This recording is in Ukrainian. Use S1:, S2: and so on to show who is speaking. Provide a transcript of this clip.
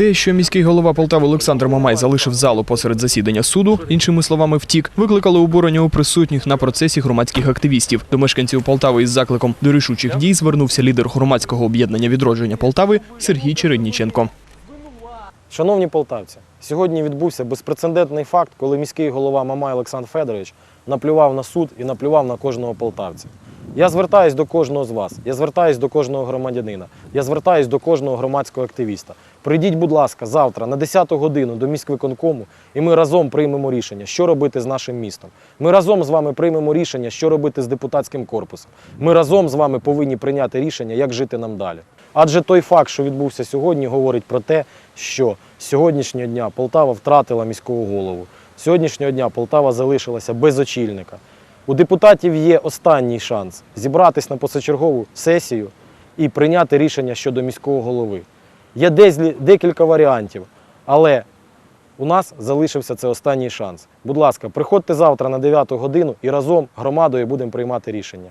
S1: Те, що міський голова Полтави Олександр Мамай залишив залу посеред засідання суду, іншими словами, втік, викликало обурення у присутніх на процесі громадських активістів. До мешканців Полтави із закликом до рішучих дій звернувся лідер громадського об'єднання відродження Полтави Сергій Чередніченко.
S2: Шановні полтавці, сьогодні відбувся безпрецедентний факт, коли міський голова Мамай Олександр Федорович наплював на суд і наплював на кожного полтавця. Я звертаюсь до кожного з вас, я звертаюсь до кожного громадянина, я звертаюсь до кожного громадського активіста. Прийдіть, будь ласка, завтра на 10-ту годину до міськвиконкому, і ми разом приймемо рішення, що робити з нашим містом. Ми разом з вами приймемо рішення, що робити з депутатським корпусом. Ми разом з вами повинні прийняти рішення, як жити нам далі. Адже той факт, що відбувся сьогодні, говорить про те, що з сьогоднішнього дня Полтава втратила міського голову. З Сьогоднішнього дня Полтава залишилася без очільника. У депутатів є останній шанс зібратись на позачергову сесію і прийняти рішення щодо міського голови. Є десь декілька варіантів, але у нас залишився це останній шанс. Будь ласка, приходьте завтра на 9 годину і разом громадою будемо приймати рішення.